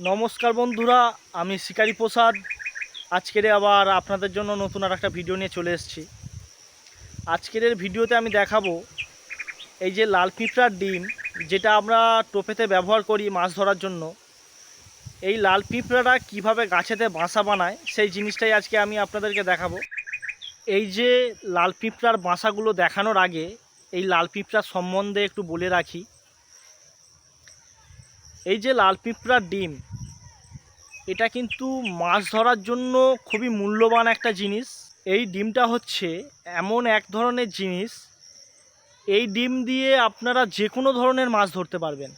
নমস্কার বন্ধুরা, আমি শিকারি প্রসাদ। আজকের আবার আপনাদের জন্য নতুন আর একটা ভিডিও নিয়ে চলে এসেছি। আজকের ভিডিওতে আমি দেখাবো এই যে লাল পিঁপড়ার ডিম, যেটা আমরা টোপেতে ব্যবহার করি মাছ ধরার জন্য। এই লাল পিঁপড়ারা কীভাবে গাছেতে বাসা বানায়, সেই জিনিসটাই আজকে আমি আপনাদেরকে দেখাবো। এই যে লাল পিঁপড়ার বাসাগুলো দেখানোর আগে, এই লাল পিঁপড়ার সম্বন্ধে একটু বলে রাখি। এই যে লাল পিঁপড়ার ডিম, এটা কিন্তু মাছ ধরার জন্য খুবই মূল্যবান একটা জিনিস। এই ডিমটা হচ্ছে এমন এক ধরনের জিনিস, এই ডিম দিয়ে আপনারা যে কোনো ধরনের মাছ ধরতে পারবেন।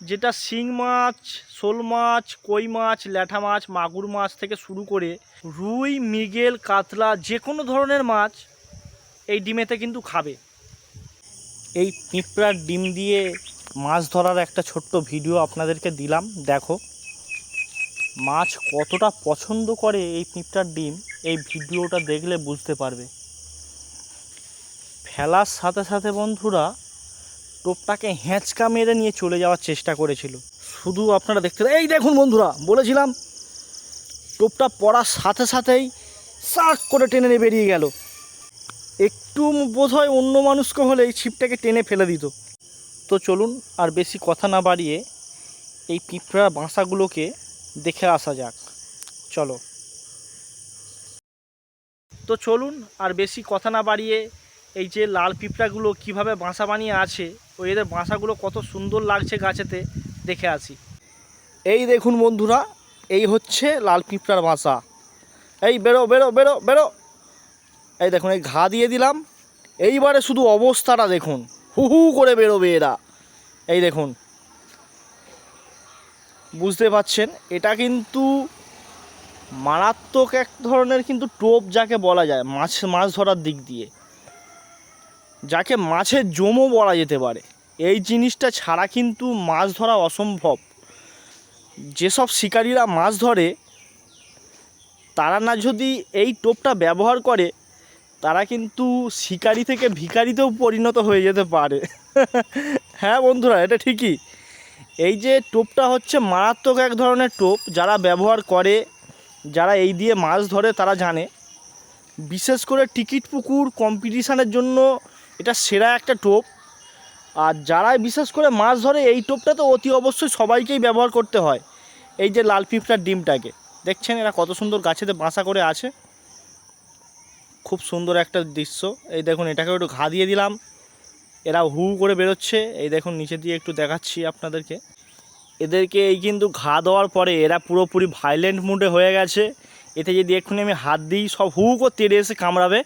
যেটা শিং মাছ, শোল মাছ, কই মাছ, ল্যাঠা মাছ, মাগুর মাছ থেকে শুরু করে রুই, মৃগেল, কাতলা যে কোনো ধরনের মাছ এই ডিমেতে কিন্তু খাবে। এই পিঁপড়ার ডিম দিয়ে মাছ ধরার একটা ছোট্ট ভিডিও আপনাদেরকে দিলাম, দেখো। মাছ কতটা পছন্দ করে এই পিঁপড়ার ডিম, এই ভিডিওটা দেখলে বুঝতে পারবে। ফেলার সাথে সাথে বন্ধুরা, টোপটাকে হেঁচকা মেরে নিয়ে চলে যাওয়ার চেষ্টা করেছিল। শুধু আপনারা দেখতে এই দেখুন বন্ধুরা, বলেছিলাম, টোপটা পড়ার সাথে সাথেই সাক করে টেনে নিয়ে বেরিয়ে গেল। একটু বোধ হয় অন্য মানুষকে হলে এই ছিপটাকে টেনে ফেলে দিত। তো চলুন আর বেশি কথা না বাড়িয়ে এই পিঁপড়ার বাসাগুলোকে দেখে আসা যাক। চলো। তো চলুন আর বেশি কথা না বাড়িয়ে এই যে লাল পিঁপড়াগুলো কীভাবে বাসা বানিয়ে আছে, ও এদের বাসাগুলো কত সুন্দর লাগছে গাছেতে দেখে আসি। এই দেখুন বন্ধুরা, এই হচ্ছে লাল পিঁপড়ার বাসা। এই বেরো বেরো বেরো বেরো। এই দেখুন, এই ঘা দিয়ে দিলাম। এইবারে শুধু অবস্থাটা দেখুন। হু হু করে বেরোবে এরা। এই দেখুন। বুঝতে পাচ্ছেন? এটা কিন্তু মারাত্মক এক ধরনের কিন্তু টোপ যাকে বলা যায়, মাছ মাছ ধরার দিক দিয়ে। যাকে মাছের জমও বলা যেতে পারে। এই জিনিসটা ছাড়া কিন্তু মাছ ধরা অসম্ভব। যেসব শিকারীরা মাছ ধরে, তারা না যদি এই টোপটা ব্যবহার করে তারা কিন্তু শিকারি থেকে ভিখারিতেও পরিণত হয়ে যেতে পারে। হ্যাঁ বন্ধুরা, এটা ঠিকই। এই যে টোপটা হচ্ছে মারাত্মক এক ধরনের টোপ, যারা ব্যবহার করে, যারা এই দিয়ে মাছ ধরে তারা জানে। বিশেষ করে টিকিট পুকুর কম্পিটিশানের জন্য এটা সেরা একটা টোপ। আর যারা বিশেষ করে মাছ ধরে, এই টোপটা তো অতি অবশ্যই সবাইকেই ব্যবহার করতে হয়। এই যে লাল পিঁপড়ার ডিমটাকে, দেখছেন এরা কত সুন্দর গাছেতে বাসা করে আছে। খুব সুন্দর একটা দৃশ্য। এই দেখুন, এটাকে একটু ঘা দিয়ে দিলাম। এরা হু করে বেরোচ্ছে। এই দেখুন, নিচে দিয়ে একটু দেখাচ্ছি আপনাদেরকে। এদেরকে এই কিন্তু ঘা দেওয়ার পরে এরা পুরোপুরি ভাইলেন্ট মুডে হয়ে গেছে। এতে যদি এক্ষুনি আমি হাত দিই, সব হু করে তেড়ে এসে কামড়াবে।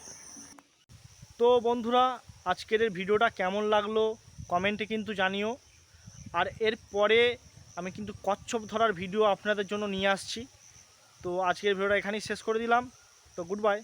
তো বন্ধুরা, আজকের ভিডিওটা কেমন লাগল কমেন্টে কিন্তু জানিও। আর এর পরে আমি কিন্তু কচ্ছপ ধরার ভিডিও আপনাদের জন্য নিয়ে আসছি। তো আজকের ভিডিওটা এখানেই শেষ করে দিলাম। তো গুড বাই